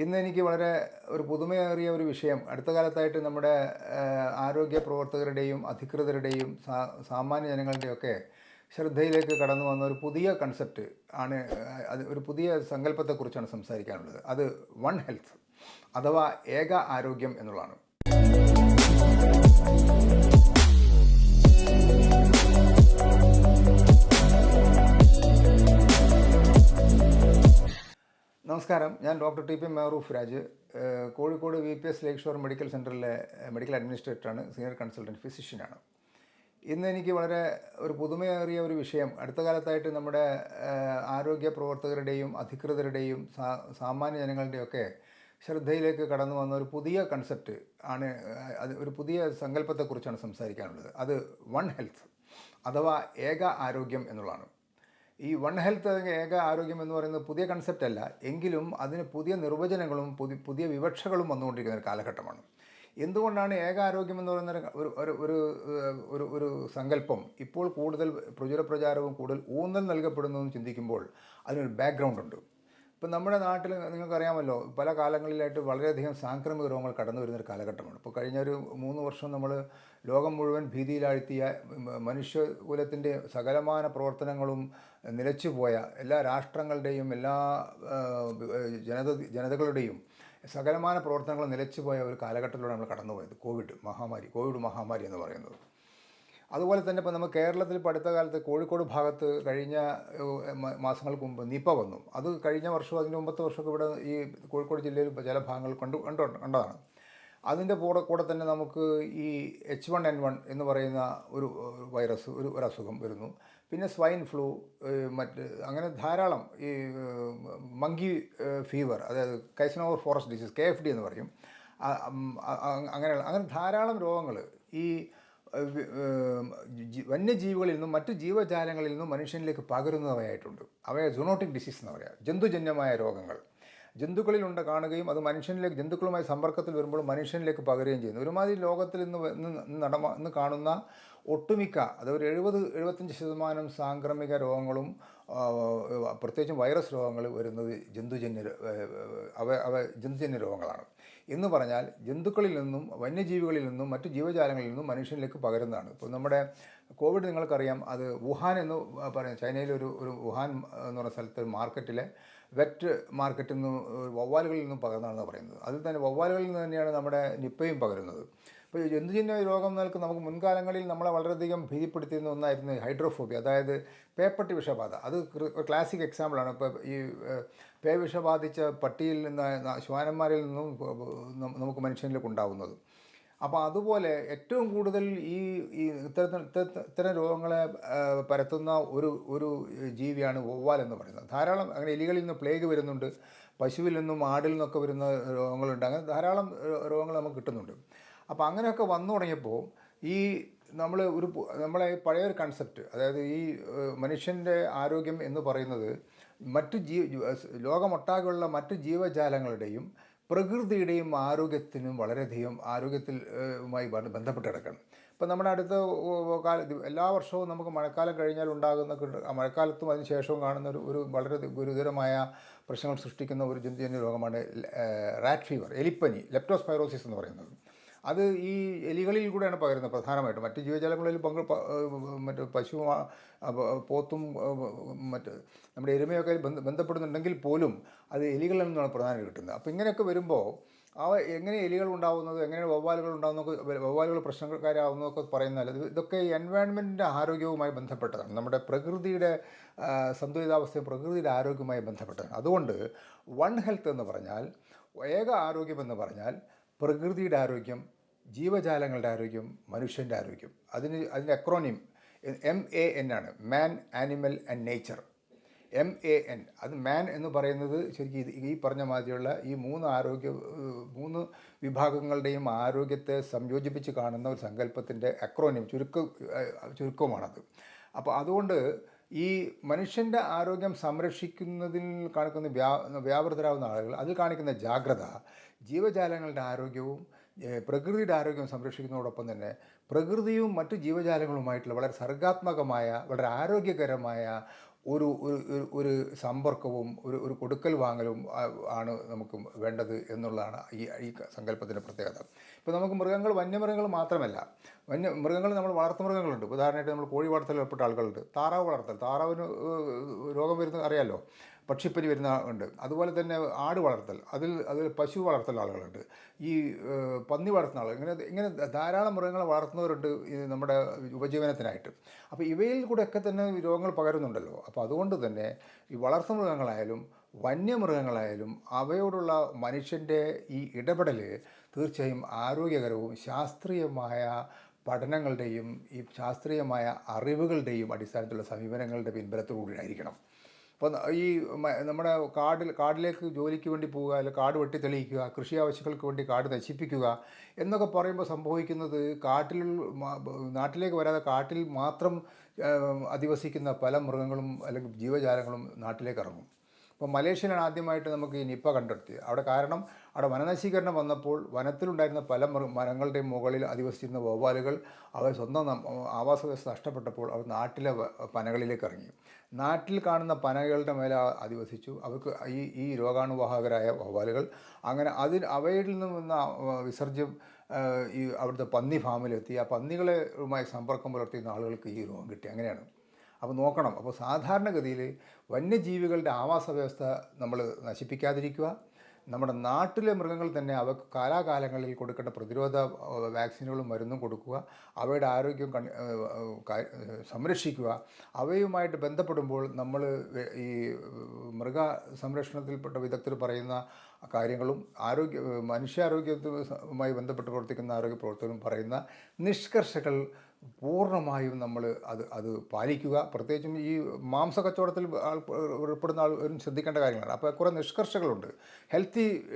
ഇന്ന് എനിക്ക് വളരെ ഒരു പുതുമയേറിയ ഒരു വിഷയം. അടുത്ത കാലത്തായിട്ട് നമ്മുടെ ആരോഗ്യ പ്രവർത്തകരുടെയും അധികൃതരുടെയും സാമാന്യ ജനങ്ങളുടെയൊക്കെ ശ്രദ്ധയിലേക്ക് കടന്നു വന്ന ഒരു പുതിയ കൺസെപ്റ്റ് ആണ് അത് ഒരു പുതിയ സങ്കല്പത്തെക്കുറിച്ചാണ് സംസാരിക്കാനുള്ളത്. അത് വൺ ഹെൽത്ത് അഥവാ ഏക ആരോഗ്യം എന്നുള്ളതാണ്. നമസ്കാരം. ഞാൻ doctor T P Mehroof Raj. Kozhikode V P S lake shore medical സെന്ററിലെ മെഡിക്കൽ അഡ്മിനിസ്ട്രേറ്ററാണ്. സീനിയർ കൺസൾട്ടന്റ് ഫിസിഷ്യനാണ്. ഇന്ന് എനിക്ക് വളരെ ഒരു പുതുമയേറിയ ഒരു വിഷയം. അടുത്ത കാലത്തായിട്ട് നമ്മുടെ ആരോഗ്യ പ്രവർത്തകരുടെയും അധികൃതരുടെയും സാമാന്യ ജനങ്ങളുടെയൊക്കെ ശ്രദ്ധയിലേക്ക് കടന്നു വന്ന ഒരു പുതിയ കൺസെപ്റ്റ് ആണ് അത് ഒരു പുതിയ സങ്കല്പത്തെക്കുറിച്ചാണ് സംസാരിക്കാനുള്ളത്. അത് വൺ ഹെൽത്ത് അഥവാ ഏക ആരോഗ്യം എന്നുള്ളതാണ്. ഈ വൺ ഹെൽത്ത് ഏക ആരോഗ്യം എന്ന് പറയുന്നത് പുതിയ കൺസെപ്റ്റ് അല്ല. എങ്കിലും അതിന് പുതിയ നിർവചനങ്ങളും പുതിയ പുതിയ വിവക്ഷകളും വന്നുകൊണ്ടിരിക്കുന്ന ഒരു കാലഘട്ടമാണ്. എന്തുകൊണ്ടാണ് ഏക ആരോഗ്യം എന്ന് പറയുന്ന ഒരു ഒരു ഒരു ഒരു ഒരു സങ്കല്പം ഇപ്പോൾ കൂടുതൽ പ്രചുര പ്രചാരവും കൂടുതൽ ഊന്നൽ നൽകപ്പെടുന്നതെന്ന് ചിന്തിക്കുമ്പോൾ അതിനൊരു ബാക്ക്ഗ്രൗണ്ട് ഉണ്ട്. ഇപ്പം നമ്മുടെ നാട്ടിൽ നിങ്ങൾക്കറിയാമല്ലോ പല കാലങ്ങളിലായിട്ട് വളരെയധികം സാംക്രമിക രോഗങ്ങൾ കടന്നു വരുന്നൊരു കാലഘട്ടമാണ്. ഇപ്പോൾ കഴിഞ്ഞ ഒരു മൂന്ന് വർഷം നമ്മൾ ലോകം മുഴുവൻ ഭീതിയിലാഴ്ത്തിയ മനുഷ്യകുലത്തിന്റെ സകലമാന പ്രവർത്തനങ്ങളും നിലച്ചുപോയ എല്ലാ രാഷ്ട്രങ്ങളുടെയും എല്ലാ ജനത ജനതകളുടെയും സകലമാന പ്രവർത്തനങ്ങൾ നിലച്ചുപോയ ഒരു കാലഘട്ടത്തിലൂടെ നമ്മൾ കടന്നുപോയത്. കോവിഡ് മഹാമാരി കോവിഡ് മഹാമാരി എന്ന് പറയുന്നത്. അതുപോലെ തന്നെ ഇപ്പോൾ നമ്മൾ കേരളത്തിൽ ഇപ്പോൾ അടുത്ത കാലത്ത് കോഴിക്കോട് ഭാഗത്ത് കഴിഞ്ഞ മാസങ്ങൾക്ക് മുമ്പ് നിപ്പ വന്നു. അത് കഴിഞ്ഞ വർഷവും അതിന് മുമ്പത്തെ വർഷമൊക്കെ ഇവിടെ ഈ കോഴിക്കോട് ജില്ലയിൽ ചില ഭാഗങ്ങൾ കണ്ടു കണ്ടു കണ്ടതാണ്. അതിന്റെ കൂടെ കൂടെ തന്നെ നമുക്ക് ഈ എച്ച് വൺ എൻ വൺ എന്ന് പറയുന്ന ഒരു വൈറസ് ഒരു ഒരു അസുഖം വരുന്നു. പിന്നെ സ്വൈൻ ഫ്ലൂ മറ്റ് അങ്ങനെ ധാരാളം ഈ മങ്കി ഫീവർ അതായത് Kyasanur forest disease K F D എന്ന് പറയും. അങ്ങനെയുള്ള അങ്ങനെ ധാരാളം രോഗങ്ങൾ ഈ വന്യജീവികളിൽ നിന്നും മറ്റു ജീവജാലങ്ങളിൽ നിന്നും മനുഷ്യനിലേക്ക് പകരുന്നവയായിട്ടുണ്ട്. അവയെ സൂണോട്ടിക് ഡിസീസ് എന്ന് പറയാം. ജന്തുജന്യമായ രോഗങ്ങൾ. ജന്തുക്കളിലുണ്ട് കാണുകയും അത് മനുഷ്യനിലേക്ക് ജന്തുക്കളുമായി സമ്പർക്കത്തിൽ വരുമ്പോൾ മനുഷ്യനിലേക്ക് പകരുകയും ചെയ്യുന്നു. ഒരുമാതിരി ലോകത്തിൽ ഇന്ന് നടമ ഇന്ന് കാണുന്ന ഒട്ടുമിക്ക അത് ഒരു എഴുപത് എഴുപത്തഞ്ച് ശതമാനം സാംക്രമിക രോഗങ്ങളും പ്രത്യേകിച്ചും വൈറസ് രോഗങ്ങൾ വരുന്നത് ജന്തുജന്യ അവ അവ ജന്തുജന്യ രോഗങ്ങളാണ്. എന്ന് പറഞ്ഞാൽ ജന്തുക്കളിൽ നിന്നും വന്യജീവികളിൽ നിന്നും മറ്റ് ജീവജാലങ്ങളിൽ നിന്നും മനുഷ്യനിലേക്ക് പകരുന്നതാണ്. ഇപ്പോൾ നമ്മുടെ കോവിഡ് നിങ്ങൾക്കറിയാം അത് വുഹാൻ എന്ന് പറയാം ചൈനയിലെ ഒരു ഒരു വുഹാൻ എന്ന് പറഞ്ഞ സ്ഥലത്ത് മാർക്കറ്റിലെ വെറ്റ് മാർക്കറ്റിൽ നിന്ന് വവ്വാലുകളിൽ നിന്നും പകർന്നാണെന്ന് പറയുന്നത്. അതിൽ തന്നെ വവ്വാലുകളിൽ നിന്ന് തന്നെയാണ് നമ്മുടെ നിപ്പയും പകരുന്നത്. ഇപ്പോൾ ജന്തുജന്യ രോഗം നിൽക്ക് നമുക്ക് മുൻകാലങ്ങളിൽ നമ്മളെ വളരെയധികം ഭീതിപ്പെടുത്തിയിരുന്ന ഒന്നായിരുന്നു ഹൈഡ്രോഫോബിയ അതായത് പേപ്പട്ടി വിഷബാധ. അത് ക്ലാസിക് എക്സാമ്പിളാണ് ഇപ്പോൾ ഈ പേ വിഷബാധിച്ച പട്ടിയിൽ നിന്ന് ശ്വാനന്മാരിൽ നിന്നും നമുക്ക് മനുഷ്യനിലേക്ക് ഉണ്ടാവുന്നത്. അപ്പോൾ അതുപോലെ ഏറ്റവും കൂടുതൽ ഈ ഈ ഇത്തരത്തിൽ ഇത്തരം രോഗങ്ങളെ പരത്തുന്ന ഒരു ഒരു ജീവിയാണ് വവ്വാൽ എന്ന് പറയുന്നത്. ധാരാളം അങ്ങനെ എലികളിൽ നിന്ന് പ്ലേഗ് വരുന്നുണ്ട് പശുവിൽ നിന്നും ആടിൽ നിന്നൊക്കെ വരുന്ന രോഗങ്ങളുണ്ട്. അങ്ങനെ ധാരാളം രോഗങ്ങൾ നമുക്ക് കിട്ടുന്നുണ്ട്. അപ്പോൾ അങ്ങനെയൊക്കെ വന്നു തുടങ്ങിയപ്പോൾ ഈ നമ്മൾ ഒരു നമ്മളെ നമ്മളെ പഴയൊരു കൺസെപ്റ്റ് അതായത് ഈ മനുഷ്യന്റെ ആരോഗ്യം എന്ന് പറയുന്നത് മറ്റു ജീ ലോകമൊട്ടാകെയുള്ള മറ്റു ജീവജാലങ്ങളുടെയും പ്രകൃതിയുടെയും ആരോഗ്യത്തിനും വളരെയധികം ആരോഗ്യത്തിൽ മായി ബന്ധ- ബന്ധപ്പെട്ട് കിടക്കണം. ഇപ്പം നമ്മുടെ അടുത്ത കാല എല്ലാ വർഷവും നമുക്ക് മഴക്കാലം കഴിഞ്ഞാൽ ഉണ്ടാകുന്ന മഴക്കാലത്തും അതിന് ശേഷവും കാണുന്ന ഒരു ഒരു വളരെ ഗുരുതരമായ പ്രശ്നങ്ങൾ സൃഷ്ടിക്കുന്ന ഒരു ജന്തുജന്യ രോഗമാണ് റാറ്റ് ഫീവർ എലിപ്പനി ലെപ്റ്റോസ്പൈറോസിസ് എന്ന് പറയുന്നത്. അത് ഈ എലികളിൽ കൂടെയാണ് പകരുന്നത് പ്രധാനമായിട്ടും. മറ്റ് ജീവജാലങ്ങളിൽ പങ്ക് മറ്റ് പശു പോത്തും മറ്റ് നമ്മുടെ എരുമയൊക്കെ ബന്ധപ്പെടുന്നുണ്ടെങ്കിൽ പോലും അത് എലികളിൽ നിന്നാണ് പ്രധാനം കിട്ടുന്നത്. അപ്പോൾ ഇങ്ങനെയൊക്കെ വരുമ്പോൾ അവ എങ്ങനെ എലികൾ ഉണ്ടാകുന്നത് എങ്ങനെ വവ്വാലുകൾ ഉണ്ടാകുന്നതൊക്കെ വവ്വാലുകൾ പ്രശ്നക്കാരാവുന്നതൊക്കെ പറയുന്നാൽ ഇത് ഇതൊക്കെ എൻവയോൺമെന്റിന്റെ ആരോഗ്യവുമായി ബന്ധപ്പെട്ടതാണ്. നമ്മുടെ പ്രകൃതിയുടെ ആ, സന്തുലിതാവസ്ഥയും പ്രകൃതിയുടെ ആരോഗ്യവുമായി ബന്ധപ്പെട്ടതാണ്. അതുകൊണ്ട് വൺ ഹെൽത്ത് എന്ന് പറഞ്ഞാൽ ഏക ആരോഗ്യം എന്ന് പറഞ്ഞാൽ പ്രകൃതിയുടെ ആരോഗ്യം ജീവജാലങ്ങളുടെ ആരോഗ്യം മനുഷ്യന്റെ ആരോഗ്യം. അതിന് അതിന്റെ അക്രോണിയം എം എ എൻ ആണ്. Man animal and nature M A N അത് മാൻ എന്ന് പറയുന്നത് ശരിക്കും ഈ പറഞ്ഞ മാതിരിയുള്ള ഈ മൂന്ന് ആരോഗ്യ മൂന്ന് വിഭാഗങ്ങളുടെയും ആരോഗ്യത്തെ സംയോജിപ്പിച്ച് കാണുന്ന ഒരു സങ്കല്പത്തിന്റെ അക്രോണിയം ചുരുക്ക ചുരുക്കമാണത് അപ്പോൾ അതുകൊണ്ട് ഈ മനുഷ്യന്റെ ആരോഗ്യം സംരക്ഷിക്കുന്നതിൽ കാണിക്കുന്ന വ്യാ വ്യാപൃതരാകുന്ന ആളുകൾ അതിൽ കാണിക്കുന്ന ജാഗ്രത ജീവജാലങ്ങളുടെ ആരോഗ്യവും പ്രകൃതിയുടെ ആരോഗ്യം സംരക്ഷിക്കുന്നതോടൊപ്പം തന്നെ പ്രകൃതിയും മറ്റു ജീവജാലങ്ങളുമായിട്ടുള്ള വളരെ സർഗാത്മകമായ വളരെ ആരോഗ്യകരമായ ഒരു ഒരു ഒരു- സമ്പർക്കവും ഒരു ഒരു കൊടുക്കൽ വാങ്ങലും ആണ് നമുക്ക് വേണ്ടത് എന്നുള്ളതാണ് ഈ ഈ സങ്കല്പത്തിന്റെ പ്രത്യേകത. ഇപ്പോൾ നമുക്ക് മൃഗങ്ങൾ വന്യമൃഗങ്ങൾ മാത്രമല്ല വന്യ മൃഗങ്ങൾ നമ്മൾ വളർത്തു മൃഗങ്ങളുണ്ട്. ഉദാഹരണമായിട്ട് നമ്മൾ കോഴി വളർത്തൽ ഏർപ്പെട്ട ആളുകളുണ്ട്. താറാവ് വളർത്തൽ താറാവിന് രോഗം വരുന്നത് അറിയാലോ? പക്ഷിപ്പനി വരുന്ന ഉണ്ട്. അതുപോലെ തന്നെ ആട് വളർത്തൽ. അതിൽ അതിൽ പശു വളർത്തൽ ആളുകളുണ്ട്. ഈ പന്നി വളർത്തുന്ന ആളുകൾ ഇങ്ങനെ ഇങ്ങനെ ധാരാളം മൃഗങ്ങളെ വളർത്തുന്നവരുണ്ട് നമ്മുടെ ഉപജീവനത്തിനായിട്ട്. അപ്പോൾ ഇവയിൽ കൂടെയൊക്കെ തന്നെ രോഗങ്ങൾ പകരുന്നുണ്ടല്ലോ. അപ്പോൾ അതുകൊണ്ട് തന്നെ ഈ വളർത്തു മൃഗങ്ങളായാലും വന്യമൃഗങ്ങളായാലും അവയോടുള്ള മനുഷ്യന്റെ ഈ ഇടപെടൽ തീർച്ചയായും ആരോഗ്യകരവും ശാസ്ത്രീയമായ പഠനങ്ങളുടെയും ഈ ശാസ്ത്രീയമായ അറിവുകളുടെയും അടിസ്ഥാനത്തിലുള്ള സമീപനങ്ങളുടെ പിൻബലത്തോടുകൂടിയായിരിക്കണം അപ്പോൾ ഈ നമ്മുടെ കാടിൽ കാടിലേക്ക് ജോലിക്ക് വേണ്ടി പോവുക അല്ലെങ്കിൽ കാട് വെട്ടി തെളിയിക്കുക കൃഷി ആവശ്യങ്ങൾക്ക് വേണ്ടി കാട് നശിപ്പിക്കുക എന്നൊക്കെ പറയുമ്പോൾ സംഭവിക്കുന്നത് കാട്ടിൽ നാട്ടിലേക്ക് വരാതെ കാട്ടിൽ മാത്രം അധിവസിക്കുന്ന പല മൃഗങ്ങളും അല്ലെങ്കിൽ ജീവജാലങ്ങളും നാട്ടിലേക്ക് ഇറങ്ങും. ഇപ്പോൾ മലേഷ്യയിലാണ് ആദ്യമായിട്ട് നമുക്ക് ഈ നിപ്പ കണ്ടെത്തിയത്. അവിടെ കാരണം അവിടെ വനനശീകരണം വന്നപ്പോൾ വനത്തിലുണ്ടായിരുന്ന പല മരങ്ങളുടെയും മുകളിൽ അധിവസിച്ചിരുന്ന വവ്വാലുകൾ അവർ സ്വന്തം ആവാസ വ്യവസ്ഥ നഷ്ടപ്പെട്ടപ്പോൾ അവർ നാട്ടിലെ പനകളിലേക്ക് ഇറങ്ങി. നാട്ടിൽ കാണുന്ന പനകളുടെ മേലെ അധിവസിച്ചു. അവർക്ക് ഈ ഈ രോഗാണുവാഹകരായ വവ്വാലുകൾ അങ്ങനെ അതിൽ അവയിൽ നിന്ന് വന്ന വിസർജ്യം ഈ അവിടുത്തെ പന്നി ഫാമിലെത്തി. ആ പന്നികളുമായി സമ്പർക്കം പുലർത്തിയിരുന്ന ആളുകൾക്ക് ഈ രോഗം കിട്ടി. അങ്ങനെയാണ്. അപ്പോൾ നോക്കണം. അപ്പോൾ സാധാരണഗതിയിൽ വന്യജീവികളുടെ ആവാസ വ്യവസ്ഥ നമ്മൾ നശിപ്പിക്കാതിരിക്കുക. നമ്മുടെ നാട്ടിലെ മൃഗങ്ങൾ തന്നെ അവർക്ക് കാലാകാലങ്ങളിൽ കൊടുക്കേണ്ട പ്രതിരോധ വാക്സിനുകളും മരുന്നും കൊടുക്കുക. അവയുടെ ആരോഗ്യം സംരക്ഷിക്കുക. അവയുമായിട്ട് ബന്ധപ്പെടുമ്പോൾ നമ്മൾ ഈ മൃഗ സംരക്ഷണത്തിൽപ്പെട്ട വിദഗ്ധർ പറയുന്ന കാര്യങ്ങളും ആരോഗ്യ മനുഷ്യാരോഗ്യവുമായി ബന്ധപ്പെട്ട് പ്രവർത്തിക്കുന്ന ആരോഗ്യ പ്രവർത്തകരും പറയുന്ന നിഷ്കർഷകൾ പൂർണമായും നമ്മൾ അത് അത് പാലിക്കുക. പ്രത്യേകിച്ചും ഈ മാംസ കച്ചവടത്തിൽ ഉൾപ്പെടുന്ന ആളും ശ്രദ്ധിക്കേണ്ട കാര്യങ്ങളാണ്. അപ്പോൾ കുറേ നിഷ്കർഷകളുണ്ട്. ഹെൽത്തി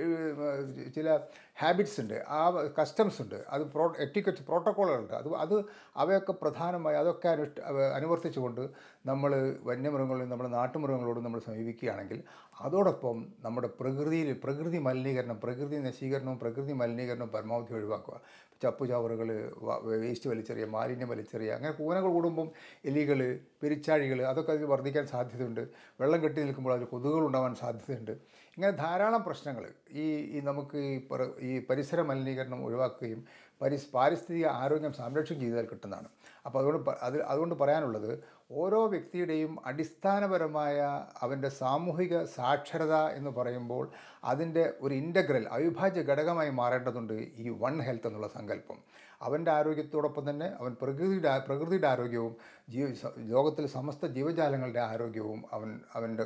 ചില ഹാബിറ്റ്സ് ഉണ്ട്. ആ കസ്റ്റംസ് ഉണ്ട്. അത് പ്രോ എറ്റിക്കറ്റ് പ്രോട്ടോക്കോളുകളുണ്ട്. അത് അത് അവയൊക്കെ പ്രധാനമായി അതൊക്കെ അവ- അനുവർത്തിച്ചുകൊണ്ട് നമ്മൾ വന്യമൃഗങ്ങളിൽ നമ്മുടെ നാട്ടുമൃഗങ്ങളോട് നമ്മൾ സമീപിക്കുകയാണെങ്കിൽ അതോടൊപ്പം നമ്മുടെ പ്രകൃതിയിൽ പ്രകൃതി മലിനീകരണം പ്രകൃതി നശീകരണവും പ്രകൃതി മലിനീകരണവും പരമാവധി ഒഴിവാക്കുക. ചപ്പുചവറുകൾ വേസ്റ്റ് വലിച്ചെറിയുക മാലിന്യം വലിച്ചെറിയുക അങ്ങനെ കൂനകൾ കൂടുമ്പം എലികൾ പെരിച്ചാഴികൾ അതൊക്കെ അതിൽ വർദ്ധിക്കാൻ സാധ്യതയുണ്ട്. വെള്ളം കെട്ടി നിൽക്കുമ്പോൾ അതിൽ കൊതുകുകൾ ഉണ്ടാവാൻ സാധ്യതയുണ്ട്. ഇങ്ങനെ ധാരാളം പ്രശ്നങ്ങൾ ഈ ഈ നമുക്ക് ഈ ഈ പരിസര മലിനീകരണം ഒഴിവാക്കുകയും പരിസ് പാരിസ്ഥിതിക ആരോഗ്യം സംരക്ഷണം ചെയ്താൽ കിട്ടുന്നതാണ്. അപ്പോൾ അതുകൊണ്ട് അത് അതുകൊണ്ട് പറയാനുള്ളത് ഓരോ വ്യക്തിയുടെയും അടിസ്ഥാനപരമായ അവന്റെ സാമൂഹിക സാക്ഷരത എന്ന് പറയുമ്പോൾ അതിന്റെ ഒരു ഇന്റഗ്രൽ അവിഭാജ്യ ഘടകമായി മാറേണ്ടതുണ്ട് ഈ വൺ ഹെൽത്ത് എന്നുള്ള സങ്കല്പം. അവന്റെ ആരോഗ്യത്തോടൊപ്പം തന്നെ അവൻ പ്രകൃതിയുടെ പ്രകൃതിയുടെ ആരോഗ്യവും ജീവ ലോകത്തിലെ സമസ്ത ജീവജാലങ്ങളുടെ ആരോഗ്യവും അവൻ അവന്റെ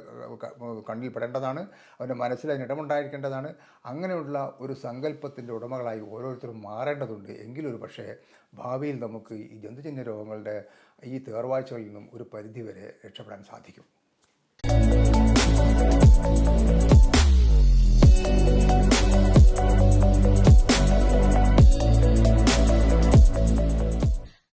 കണ്ണിൽ പെടേണ്ടതാണ്. അവന്റെ മനസ്സിൽ അതിന് ഇടമുണ്ടായിരിക്കേണ്ടതാണ്. അങ്ങനെയുള്ള ഒരു സങ്കല്പത്തിന്റെ ഉടമകളായി ഓരോരുത്തരും മാറേണ്ടതുണ്ട്. എങ്കിലൊരു പക്ഷേ ഭാവിയിൽ നമുക്ക് ഈ ജന്തുജന്യ രോഗങ്ങളുടെ ഈ തേർവാഴ്ചകളിൽ നിന്നും ഒരു പരിധിവരെ രക്ഷപ്പെടാൻ സാധിക്കും.